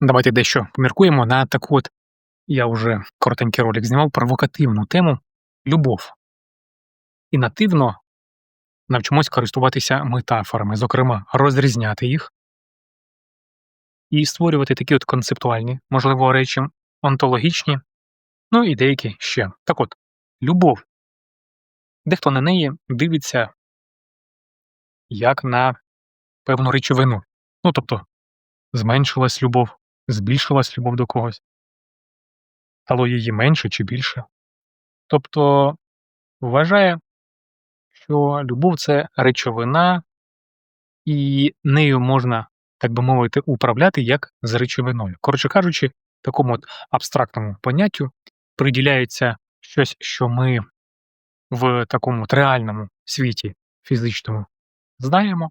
Давайте дещо поміркуємо на таку от, я вже коротенький ролик знімав, провокативну тему любов. І нативно навчимось користуватися метафорами, зокрема, розрізняти їх і створювати такі от концептуальні, можливо, речі, онтологічні, ну і деякі ще. Так от, любов. Дехто на неї дивиться як на певну речовину. Ну, тобто, зменшилась любов, збільшилась любов до когось, стало її менше чи більше. Тобто вважає, що любов це речовина, і нею можна, так би мовити, управляти як з речовиною. Коротше кажучи, такому от абстрактному поняттю приділяється щось, що ми в такому реальному світі фізичному знаємо,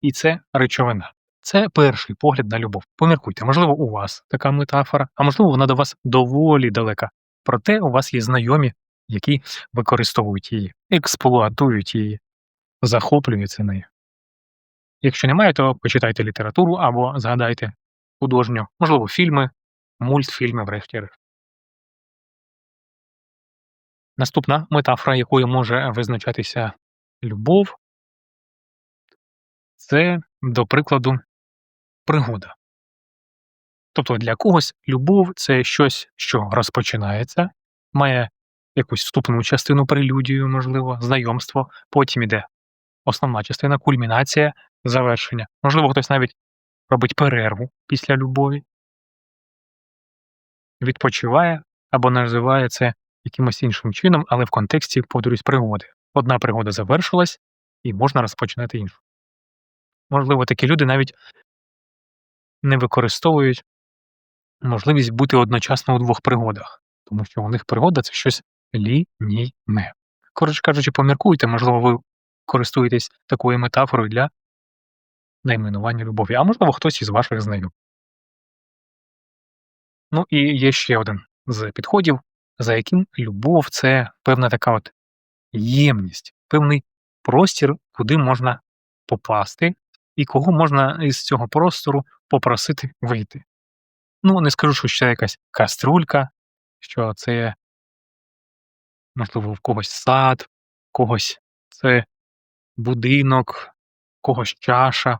і це речовина. Це перший погляд на любов. Поміркуйте, можливо, у вас така метафора, а можливо, вона до вас доволі далека. Проте у вас є знайомі, які використовують її, експлуатують її, захоплюються нею. Якщо немає, то почитайте літературу або згадайте художньо, можливо, фільми, мультфільми, врешті-решт. Наступна метафора, якою може визначатися любов, це, до прикладу, пригода. Тобто для когось любов це щось, що розпочинається, має якусь вступну частину прелюдію, можливо, знайомство, потім іде основна частина, кульмінація, завершення. Можливо, хтось навіть робить перерву після любові, відпочиває або називає це якимось іншим чином, але в контексті, повторюсь, пригоди. Одна пригода завершилась, і можна розпочинати іншу. Можливо, такі люди навіть не використовують можливість бути одночасно у двох пригодах, тому що у них пригода це щось лінійне. Коротше кажучи, поміркуйте, можливо, ви користуєтесь такою метафорою для найменування любові, а можливо, хтось із ваших знайомих. Ну і є ще один з підходів, за яким любов це певна така от ємність, певний простір, куди можна попасти, і кого можна із цього простору попросити вийти. Ну, не скажу, що це якась каструлька, що це, можливо, в когось сад, когось це будинок, когось чаша,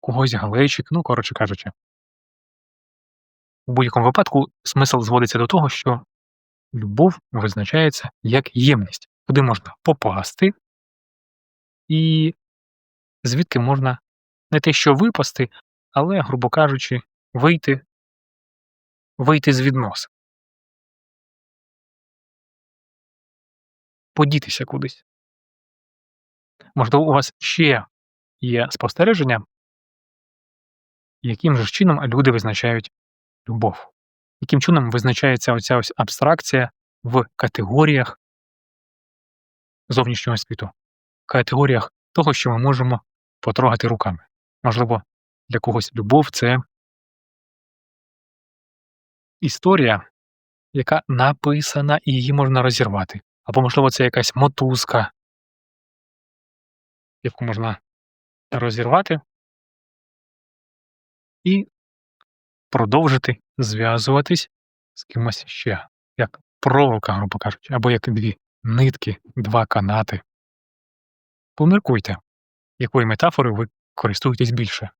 когось глечик, ну, коротше кажучи. У будь-якому випадку смисл зводиться до того, що любов визначається як ємність, куди можна попасти, і звідки можна не те, що випасти, але, грубо кажучи, вийти вийти з відносин. Подітися кудись. Можливо, у вас ще є спостереження, яким же чином люди визначають любов, яким чином визначається оця ось абстракція в категоріях зовнішнього світу, в категоріях того, що ми можемо потрогати руками. Можливо, для когось любов це історія, яка написана і її можна розірвати. Або, можливо, це якась мотузка, яку можна розірвати і продовжити зв'язуватись з кимось ще, як проволока, грубо кажучи, або як дві нитки, два канати. Поміркуйте, якою метафорою ви користуєтесь більше.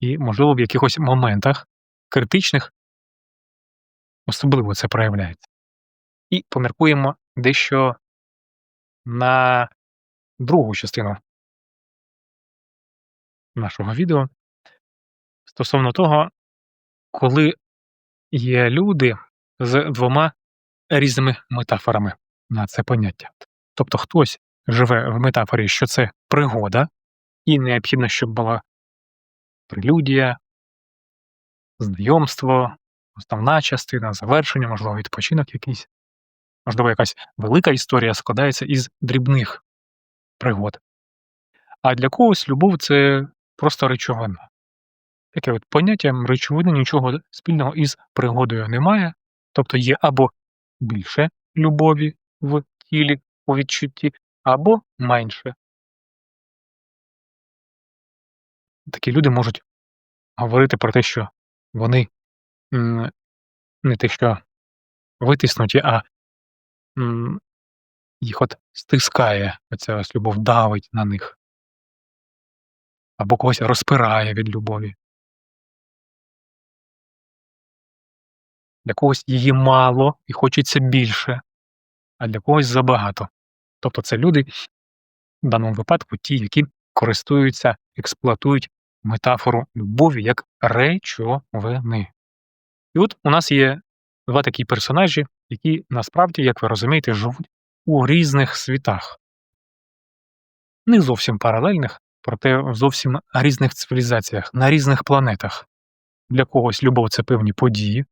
І, можливо, в якихось моментах критичних особливо це проявляється. І поміркуємо дещо на другу частину нашого відео стосовно того, коли є люди з двома різними метафорами на це поняття. Тобто хтось живе в метафорі, що це пригода, і необхідно, щоб була прелюдія, знайомство, основна частина, завершення, можливо, відпочинок якийсь. Можливо, якась велика історія складається із дрібних пригод. А для когось любов це просто речовина. Таке от поняття речовини нічого спільного із пригодою немає, тобто є або більше любові в тілі у відчутті, або менше. Такі люди можуть говорити про те, що вони не те що витиснуті, а їх от стискає оця ось любов, давить на них. Або когось розпирає від любові. Для когось її мало і хочеться більше, а для когось забагато. Тобто це люди, в даному випадку ті, які користуються, експлуатують метафору любові як речовини. І от у нас є два такі персонажі, які насправді, як ви розумієте, живуть у різних світах. Не зовсім паралельних, проте в зовсім різних цивілізаціях, на різних планетах. Для когось любов це певні події,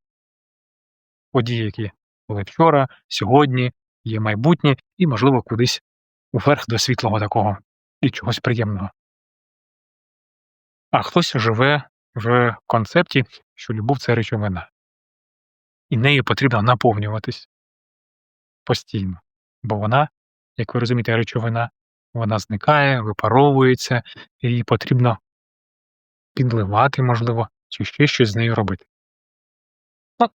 події, які були вчора, сьогодні, є майбутнє і, можливо, кудись уверх до світлого такого і чогось приємного. А хтось живе в концепті, що любов це речовина, і нею потрібно наповнюватись постійно, бо вона, як ви розумієте, речовина, вона зникає, випаровується, і її потрібно підливати, можливо, чи ще щось з нею робити. Ну,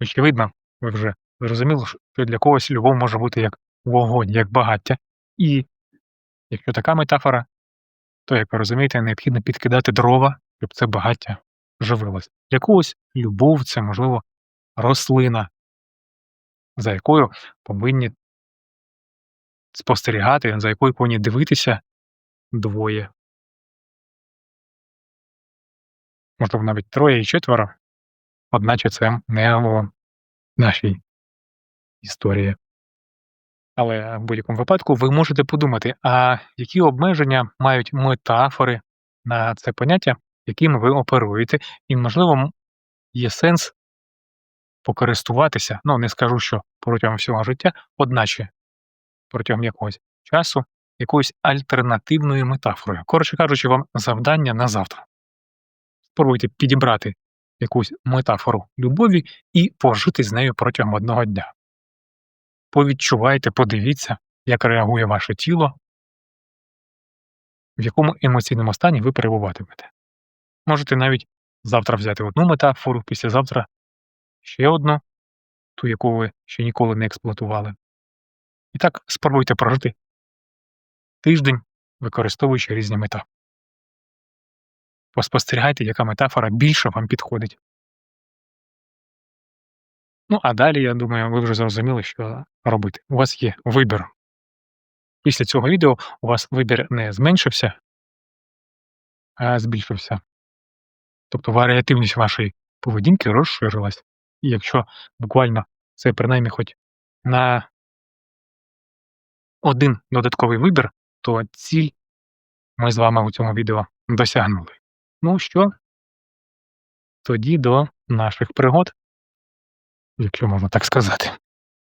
очевидно, ви вже зрозуміли, що для когось любов може бути як вогонь, як багаття, і якщо така метафора, то, як ви розумієте, необхідно підкидати дрова, щоб це багаття живилось. Для когось любов це, можливо, рослина, за якою повинні спостерігати, за якою повинні дивитися двоє. Можливо, навіть троє і четверо, одначе це не в нашій історії. Але в будь-якому випадку ви можете подумати, а які обмеження мають метафори на це поняття, яким ви оперуєте, і, можливо, є сенс покористуватися, ну не скажу, що протягом всього життя, одначе протягом якогось часу якоюсь альтернативною метафорою. Коротше кажучи, вам завдання на завтра. Спробуйте підібрати якусь метафору любові і пожити з нею протягом одного дня. Повідчувайте, подивіться, як реагує ваше тіло, в якому емоційному стані ви перебуватимете. Можете навіть завтра взяти одну метафору, післязавтра ще одну, ту, яку ви ще ніколи не експлуатували. І так спробуйте прожити тиждень, використовуючи різні метафори. Поспостерігайте, яка метафора більше вам підходить. Ну, а далі, я думаю, ви вже зрозуміли, що робити. У вас є вибір. Після цього відео у вас вибір не зменшився, а збільшився. Тобто варіативність вашої поведінки розширилась. І якщо буквально це принаймні хоч на один додатковий вибір, то ціль ми з вами у цьому відео досягнули. Ну що, тоді до наших пригод, якщо можна так сказати.